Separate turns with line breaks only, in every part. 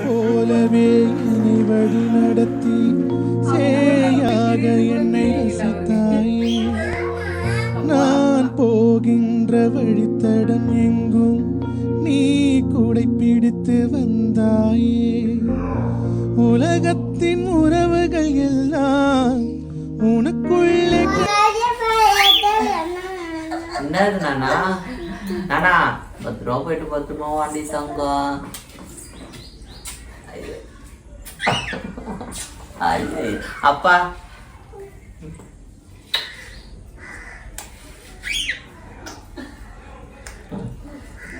போலவே என்னை வழி நடத்தி சேயாக என்னை ரசித்தாயே. நான் போகின்ற வழித்தடம் எங்கும் நீ கூடை பிடித்து வந்தாயே. உலகத்தின் உறவுகள் எல்லாம் உனக்குள்ளே
என்னது நானா? நானா பத்து ரூபா போயிட்டு பத்து ரூபா வாண்டி தங்கம். அப்பா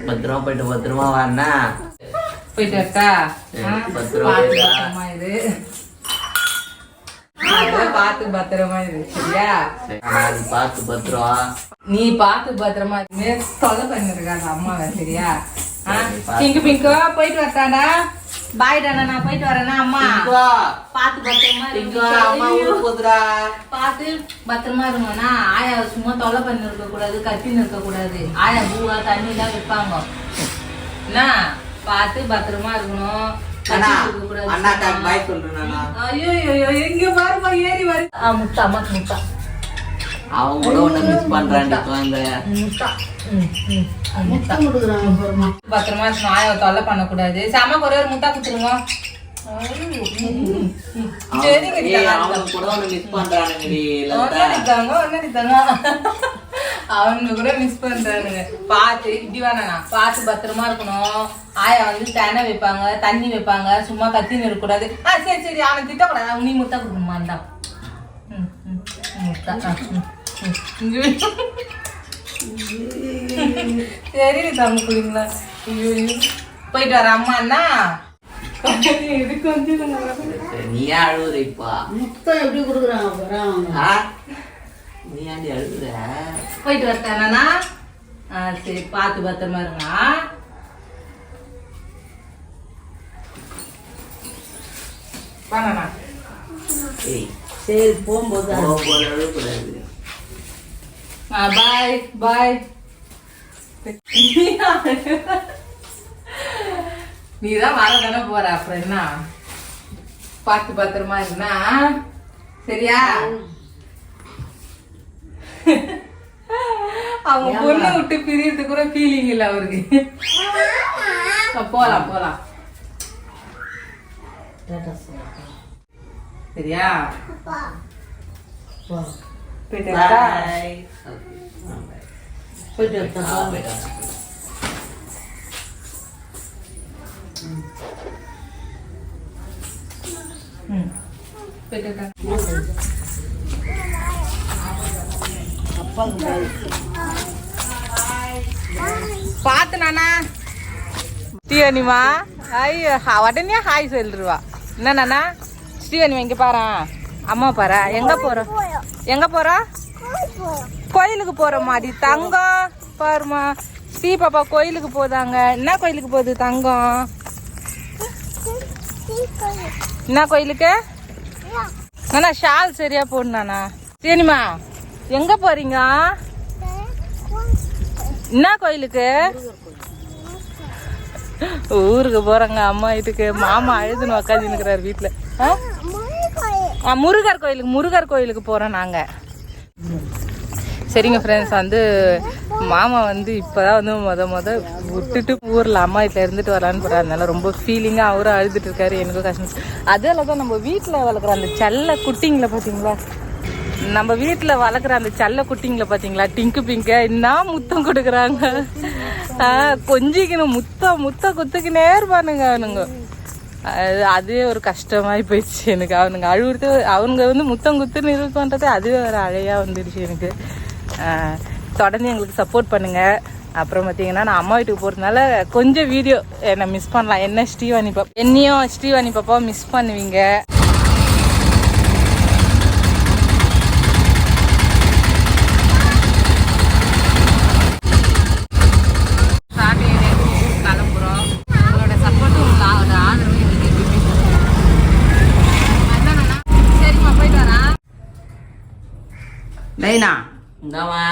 பத்து ரூபா போயிட்டு பத்து ரூபா வாண்ணா
போயிட்டு ஆ,
பத்திரமா.
பத்திரமா அதெல்லாம் பார்த்து பத்திரமா இரு சரியா
பார்த்து பத்து ரூபா
நீ பார்த்து பத்திரமா தொலை பண்ணிருக்காங்க அம்மாவை சரியா. பிங்கு பிங்கு போயிட்டு வரட்டாடா பாய் டானா நான் போயிட்டு வரேனா அம்மா? பார்த்து பத்திரமா
டிங்கா, அம்மா ஊருக்கு.
பார்த்து பத்திரமா இருங்கண்ணா. ஆயா சும்மா தொலை பண்ணி இருக்க கூடாது கத்தின்னு இருக்க கூடாது. ஆயா பூவா தண்ணி எல்லாம் வைப்பாங்க என்ன பார்த்து பத்திரமா இருக்கணும்.
அண்ணா,
கத்தின்னு இருக்க கூடாது.
அண்ணாக்காக்கு bye சொல்றேன் நானா.
ஐயோ ஐயோ எங்க பாருமா ஏறி வரு. ஆ முட்டா அம்மாக்கு முட்டா
அவன் கூட உன்னை மிஸ் பண்றான்டி
பத்திரமா இருக்கணும் ஆயா தொல்லை பண்ணக்கூடாது. சாம ஒரே ஒரு முட்டா குத்துருங்க
அவனுக்கு கூட உன்னை மிஸ்
பண்றானுங்க. பார்த்து இப்படி வேணாண்ணா பார்த்து பத்திரமா இருக்கணும். ஆயா வந்து தெனை வைப்பாங்க தண்ணி வைப்பாங்க சும்மா கத்தின்னு இருக்கக்கூடாது. ஆ சரி சரி அவனை திட்டக்கூடாது. அவன் நீ முட்டா கொடுக்கணுமா தான் சரி தம்பி குடிங்களா ஐயோ போயிட்டு வர அம்மா அண்ணா இது கொஞ்சம்
சரி, நீ ஏன் அழுவுற
முத்தம் எப்படி கொடுக்குறாங்க வராங்க அவங்க
நீ ஏன்டி அழுகுற
போயிட்டு வரட்டானா ஆ சரி பார்த்து பத்திரமா இருங்க பண்ணா
சரி போகும்போது
போகும்போது அழுகக்கூடாது.
பாய் பாய் நீ தான் வர தானே போற அப்புறம் என்ன? பார்த்து பத்திரமா இருந்தா? சரியா? அவங்க பொண்ணு விட்டு பிரியறது கூட ஃபீலிங் இல்ல அவருக்கு. போலாம் போலாம். சரியா?
போ.
போயிட்டு
போயிட்டு.
போயிட்டு. பார்த்து நானா. ஸ்ரீவனிமா ஐயோ ஹாய் சொல்லிடுவா என்ன நானா? ஸ்ரீவனி இங்க பாரா அம்மா பாரா எங்க போறோம் எங்க போறோம் கோயிலுக்கு போறோமா அடி தங்கம் பாருமா ஸ்ரீ பாப்பா கோயிலுக்கு போதாங்க. என்ன கோயிலுக்கு போகுது தங்கம்? என்ன கோயிலுக்கு? அண்ணா ஷால் சரியா போடணாண்ணா சரிம்மா எங்க போறீங்க? என்ன கோயிலுக்கு? ஊருக்கு போறாங்க. அம்மா இதுக்கு மாமா அழுதுன்னு உக்காந்து நிக்கிறாரு வீட்டுல முருகர் கோயிலுக்கு முருகர் கோயிலுக்கு போகிறோம் நாங்கள் சரிங்க ஃப்ரெண்ட்ஸ் வந்து மாமா வந்து இப்போதான் வந்து மொத மொத விட்டுட்டு ஊரில் அம்மா வீட்டில் இருந்துட்டு வரலான்னு போகிறாரு அதனால ரொம்ப ஃபீலிங்காக அவரும் அழுதுட்டு இருக்காரு எனக்கும் கஷ்டம். அதில் தான் நம்ம வீட்டில் வளர்க்குற அந்த செல்ல குட்டிங்களை பார்த்தீங்களா நம்ம வீட்டில் வளர்க்குற அந்த செல்ல குட்டிங்களை பார்த்தீங்களா டிங்கு பிங்க என்ன முத்தம் கொடுக்குறாங்க? கொஞ்சிக்கணும் முத்தம் முத்த குத்துக்கினே இருப்பானுங்க அவனுங்க. அது அதுவே ஒரு கஷ்டமாயி போயிடுச்சு எனக்கு. அவனுங்க அழுகுறது அவங்க வந்து முத்தம் குத்துன்னு இது பண்ணுறது அதுவே ஒரு அழையாக வந்துடுச்சு எனக்கு. தொடர்ந்து எங்களுக்கு சப்போர்ட் பண்ணுங்கள் அப்புறம் பார்த்தீங்கன்னா நான் அம்மா வீட்டுக்கு போகிறதுனால கொஞ்சம் வீடியோ என்னை மிஸ் பண்ணலாம். என்ன ஸ்ரீவாணி பாப்பா என்னையும் ஸ்ரீவாணி பாப்பாவை மிஸ் பண்ணுவீங்க சாமி கிளம்புறோம் உங்களோட சப்போர்ட்டும் உங்களோட ஆதரவும் எங்களுக்கு எப்பயுமே அதானண்ணா சரிம்மா போயிட்டு வரேன்
இந்தாம்மா.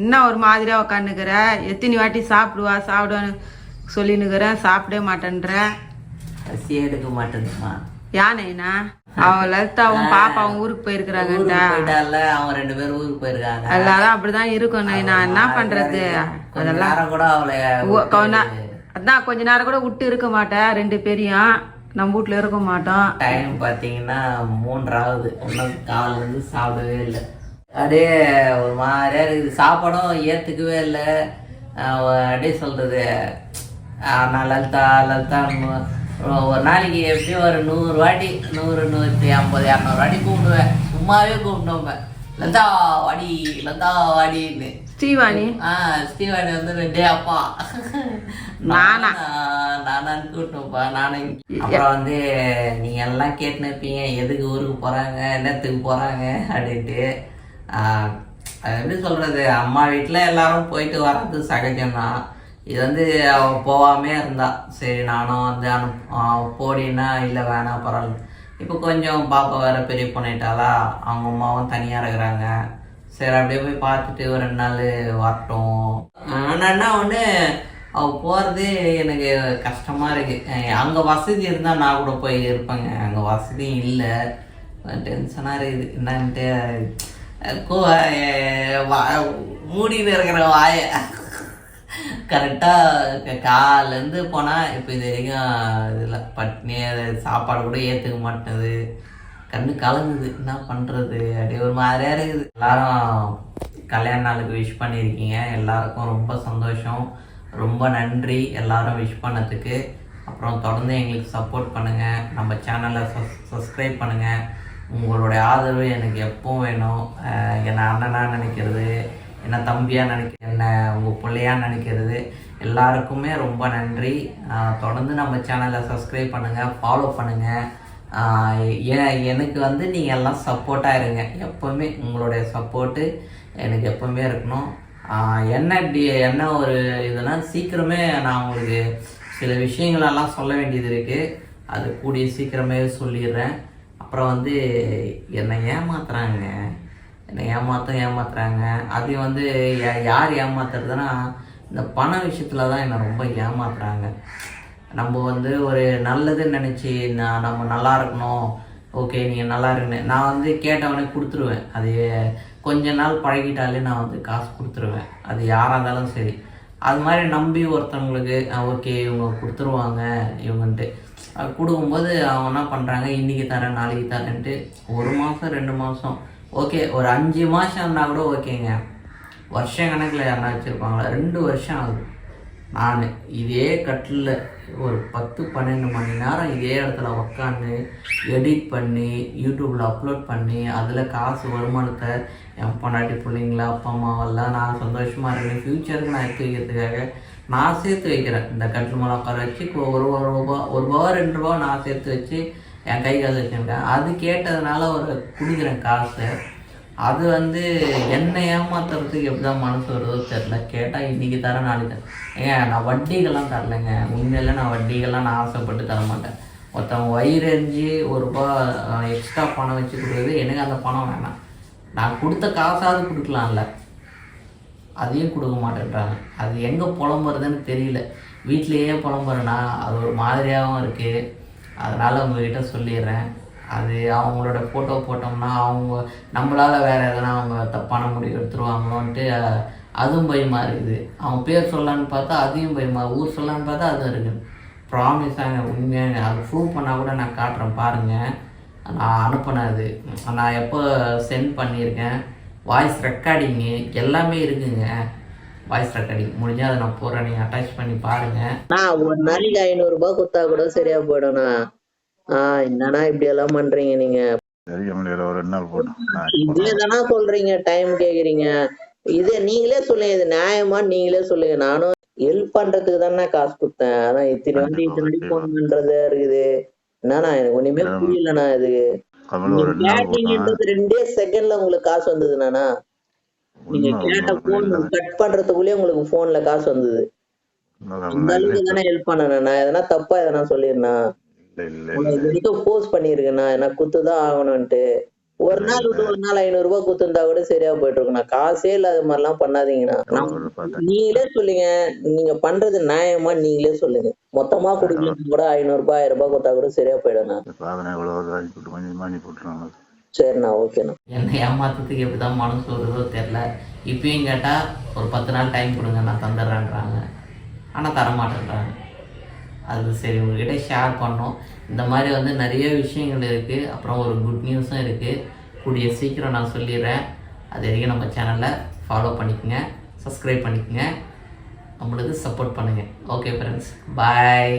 இன்னும் ஒரு மாதிரியா உக்காந்துக்கிற? எத்தனை வாட்டி சாப்பிடுவா சாப்பிடுவான்னு சொல்லினுக்கிறேன் சாப்பிடவே மாட்டேன்ற.
எடுக்க மாட்டேங்குதுமா
யானைனா அவ லலிதாவும் பாப்பாவும் ஊருக்கு போயிருக்கிறாங்கடா
ஊருக்கு போயிட்டால அவங்க ரெண்டு பேரும் ஊருக்கு போயிருக்காங்க.
எல்லாரும் அப்படிதான் இருக்கும் நான். என்ன பண்றது?
நேரம் கூட அவளை
அதான் கொஞ்ச நேரம் கூட விட்டு இருக்க மாட்டேன் ரெண்டு பேரையும். நம்ம வீட்ல இருக்க மாட்டோம்.
டைம் பார்த்தீங்கன்னா மூன்றாவது. ஒன்றும் இருந்து சாப்பிடவே இல்லை. அப்படியே ஒரு மாதிரியா இருக்குது. சாப்பாடும் ஏற்றுக்கவே இல்லை. அப்படியே சொல்கிறது நான் லலிதா லலிதா ஒரு நாளைக்கு எப்படியும் ஒரு நூறு வாட்டி நூறு நூற்றி ஐம்பது இரநூறு வாட்டி கூப்பிடுவேன். சும்மாவே கூப்பிடுவேன் லலிதா வாடி லலிதா வாடின்னு.
ஸ்ரீவாணி.
ஆ ஸ்ரீவாணி வந்து ரெண்டே அப்பா.
நானா?
நானான்னு கூட்டணும்ப்பா நானும் அப்புறம் வந்து நீங்க எல்லாம் கேட்டுன்னு இருப்பீங்க. எதுக்கு ஊருக்கு போறாங்க? என்னத்துக்கு போறாங்க? அப்படின்ட்டு. அது எப்படி சொல்கிறது அம்மா வீட்டில் எல்லாரும் போயிட்டு வர்றது சகஜம்தான். இது வந்து அவள் போகாமே இருந்தா. சரி நானும் வந்து அனுப் போடின்னா இல்லை வேணாம் பரவாயில்ல. இப்போ கொஞ்சம் பாப்பா வேறு பெரிய பொண்ணிட்டாலா அவங்க அம்மாவும் தனியாக இருக்கிறாங்க. சரி அப்படியே போய் பார்த்துட்டு ஒரு ரெண்டு நாள் வரட்டும். ஆனால் என்ன ஒன்று அவள் போகிறது எனக்கு கஷ்டமாக இருக்குது அங்கே வசதி இருந்தால் நான் கூட போய் இருப்பேங்க. அங்கே வசதியும் இல்லை. டென்ஷனாக இருக்குது. என்னன்ட்டு மூடின்னு இருக்கிற வாயை. கரெக்டாக காலேருந்து போனால் இப்போ இது வரைக்கும் இதில் பட்னி சாப்பாடு கூட ஏற்றுக்க மாட்டேது கண்ணு கலங்குது. என்ன பண்ணுறது அப்படியே ஒரு மாதிரியாக இருக்குது. எல்லாரும் கல்யாண நாளுக்கு விஷ் பண்ணியிருக்கீங்க. எல்லாருக்கும் ரொம்ப சந்தோஷம். ரொம்ப நன்றி. எல்லாரும் விஷ் பண்ணதுக்கு. அப்புறம் தொடர்ந்து எங்களுக்கு சப்போர்ட் பண்ணுங்கள் நம்ம சேனலை சஸ் சப்ஸ்கிரைப் பண்ணுங்கள் உங்களுடைய ஆதரவு எனக்கு எப்பவும் வேணும்? என்னை அண்ணனா நினைக்கிறது என்ன தம்பியாக நினைக்க என்ன உங்கள் பிள்ளையாக நினைக்கிறது எல்லாருக்குமே ரொம்ப நன்றி. தொடர்ந்து நம்ம சேனலை சப்ஸ்கிரைப் பண்ணுங்கள் ஃபாலோ பண்ணுங்கள் எனக்கு வந்து நீங்கள் எல்லாம் சப்போர்ட்டாக இருங்க. எப்போவுமே உங்களுடைய சப்போர்ட்டு எனக்கு எப்போவுமே இருக்கணும். என்ன டி என்ன ஒரு இதுனா சீக்கிரமே நான் உங்களுக்கு சில விஷயங்களெல்லாம் சொல்ல வேண்டியது இருக்குது அது கூடிய சீக்கிரமே சொல்லிடுறேன். அப்புறம் வந்து என்னை ஏமாத்துறாங்க. என்னை ஏமாத்தும் ஏமாத்துறாங்க. அது வந்து யா- யார் ஏமாத்துறதுன்னா இந்த பண விஷயத்தில் தான் என்னை ரொம்ப ஏமாத்துறாங்க. நம்ம வந்து ஒரு நல்லதுன்னு நினச்சி நான் நம்ம நல்லா இருக்கணும். ஓகே நீங்கள் நல்லா இருக்கணும் நான் வந்து கேட்டவனே கொடுத்துருவேன். அது கொஞ்ச நாள் பழகிட்டாலே நான் வந்து காசு கொடுத்துருவேன். அது யாராக இருந்தாலும் சரி. அது மாதிரி நம்பி ஒருத்தவங்களுக்கு ஓகே இவங்க கொடுத்துருவாங்க இவங்கன்ட்டு. கொடுக்கும்போது அவங்க என்ன பண்ணுறாங்க இன்றைக்கி தரேன் நாளைக்கு தரேன்ட்டு ஒரு மாதம் ரெண்டு மாதம் ஓகே ஒரு அஞ்சு மாதம்னா கூட ஓகேங்க. வருஷம் கணக்கில் யாரா வச்சுருப்பாங்களா? ரெண்டு வருஷம் ஆகுது. நான் இதே கட்டில் ஒரு பத்து பன்னெண்டு மணி நேரம் இதே இடத்துல உக்காந்து எடிட் பண்ணி யூடியூப்பில் அப்லோட் பண்ணி அதில் காசு வருமானத்தை என் பொண்டாட்டி பிள்ளைங்களா அப்பா அம்மாவெல்லாம் நான் சந்தோஷமாக இருக்கேன் ஃப்யூச்சருக்கு நான் எடுத்து வைக்கிறதுக்காக நான் சேர்த்து வைக்கிறேன். இந்த கட்டு மேலே வச்சு ஒரு ஒரு ரூபா ஒரு ரூபா ரெண்டு ரூபா நான் சேர்த்து வச்சு என் கை காசு வச்சுருக்கேன். அது கேட்டதுனால ஒரு கொடுக்குறேன் காசு. அது வந்து என்னை ஏமாத்துறதுக்கு எப்படிதான் மனசு வருதோ தெரில கேட்டால் இன்றைக்கி தரேன் நாளைக்கு தரேன் ஏங்க நான் வட்டிகள்லாம் தரலைங்க. உண்மையில நான் வட்டிகள்லாம் நான் ஆசைப்பட்டு தர மாட்டேன். ஒருத்தவங்க வயிறு எரிஞ்சு ஒரு ரூபா எக்ஸ்ட்ரா பணம் வச்சு கொடுக்குறது எனக்கு அந்த பணம் வேணாம். நான் கொடுத்த காசாவது கொடுக்கலாம்ல. அதையும் கொடுக்க மாட்டேன்றாங்க. அது எங்கே புலம்புறதுன்னு தெரியல. வீட்லேயே புலம்புறேன்னா அது ஒரு மாதிரியாகவும் இருக்குது அதனால் உங்ககிட்ட சொல்லிடுறேன். அது அவங்களோட ஃபோட்டோ போட்டோம்னா அவங்க நம்மளால் வேறு எதனா அவங்க தப்பான முடிவு எடுத்துருவாங்களோன்ட்டு அதுவும் பயமாக இருக்குது. அவன் பேர் சொல்லான்னு பார்த்தா அதையும் பயமா. ஊர் சொல்லான்னு பார்த்தா அதுவும் இருக்குது. ப்ராமிஸாங்க உண்மையாக அது ப்ரூவ் பண்ணால் கூட நான் காட்டுறேன் பாருங்கள் நான் அனுப்புனது. நான் எப்போ சென்ட் பண்ணியிருக்கேன்? வாய்ஸ் ரெக்கார்டிங்கு எல்லாமே இருக்குங்க. வாய்ஸ் ரெக்கார்டிங் முடிஞ்சால் அதை நான் போடுறேன். நீங்கள் அட்டாச் பண்ணி பாருங்கள்
நான் ஒரு நாளைக்கு ஐநூறு ரூபாய் கொடுத்தா கூட சரியா போயிடும்ண்ணா. ஆஹ் என்னண்ணா இப்படி எல்லாம் பண்றீங்க நீங்க?
சரி முடியல ஒரு ரெண்டு நாள் போட்டோம். நான்
இதே தானே சொல்றீங்க? டைம் கேக்குறீங்க. இது நீங்களே சொல்லுங்க. இது நியாயமா நீங்களே சொல்லுங்க. நானும் ஹெல்ப் பண்றதுக்கு தானே காசு கொடுத்தேன். அதான் இத்தனை வாட்டி இத்தனை போன் பண்றதா இருக்குது. என்னண்ணா எனக்கு ஒண்ணுமே புரியலண்ணா இது
ஒரு ரெண்டு
செகண்ட்ல உங்களுக்கு காசு வந்ததுண்ணா நீங்க கேட்ட போன். கட் பண்றதுக்குள்ளேயே உங்களுக்கு போன்ல காசு வந்தது. அந்த அளவுக்கு. தானே ஹெல்ப் பண்ணேன் எதனா தப்பா எதனா
இல்ல
இது வரைக்கும் போஸ்ட் பண்ணிருக்கேண்ணா ஏன்னா குத்துதான் ஆகணும்ட்டு ஒரு நாள் விட்டு ஒரு நாள் ஐநூறு ரூபாய் கொடுத்துருந்தா கூட சரியா போயிட்டு இருக்கும் நான் காசே இல்லாத மாதிரிலாம் பண்ணாதீங்கண்ணா. நான்
ஒரு பார்த்தேன்
நீங்களே சொல்லுங்க. நீங்க பண்றது நியாயமா நீங்களே சொல்லுங்க. மொத்தமா கொடுக்கலாம் கூட ஐநூறு ரூபாய் ஆயிரம் ரூபாய் கொடுத்தா கூட சரியா போயிடும்ண்ணா. சரிண்ணா ஓகேண்ணா.
என்னை ஏமாத்துறதுக்கு எப்படி தான் மனசு வருதோ தெரில இப்பயும் கேட்டால் ஒரு பத்து நாள் டைம் கொடுங்க நான் தந்துடுறேன்றாங்க. ஆனால் தரமாட்டேன்றாங்க. அது சரி உங்ககிட்ட ஷேர் பண்ணோம். இந்த மாதிரி வந்து நிறைய விஷயங்கள் இருக்குது அப்புறம் ஒரு குட் நியூஸும் இருக்குது கூடிய சீக்கிரம் நான் சொல்லிடுறேன். அது வரைக்கும் நம்ம சேனலை ஃபாலோ பண்ணிக்கோங்க. சப்ஸ்கிரைப் பண்ணிக்கோங்க. நம்மளுக்கு சப்போர்ட் பண்ணுங்கள் ஓகே ஃப்ரெண்ட்ஸ் பாய்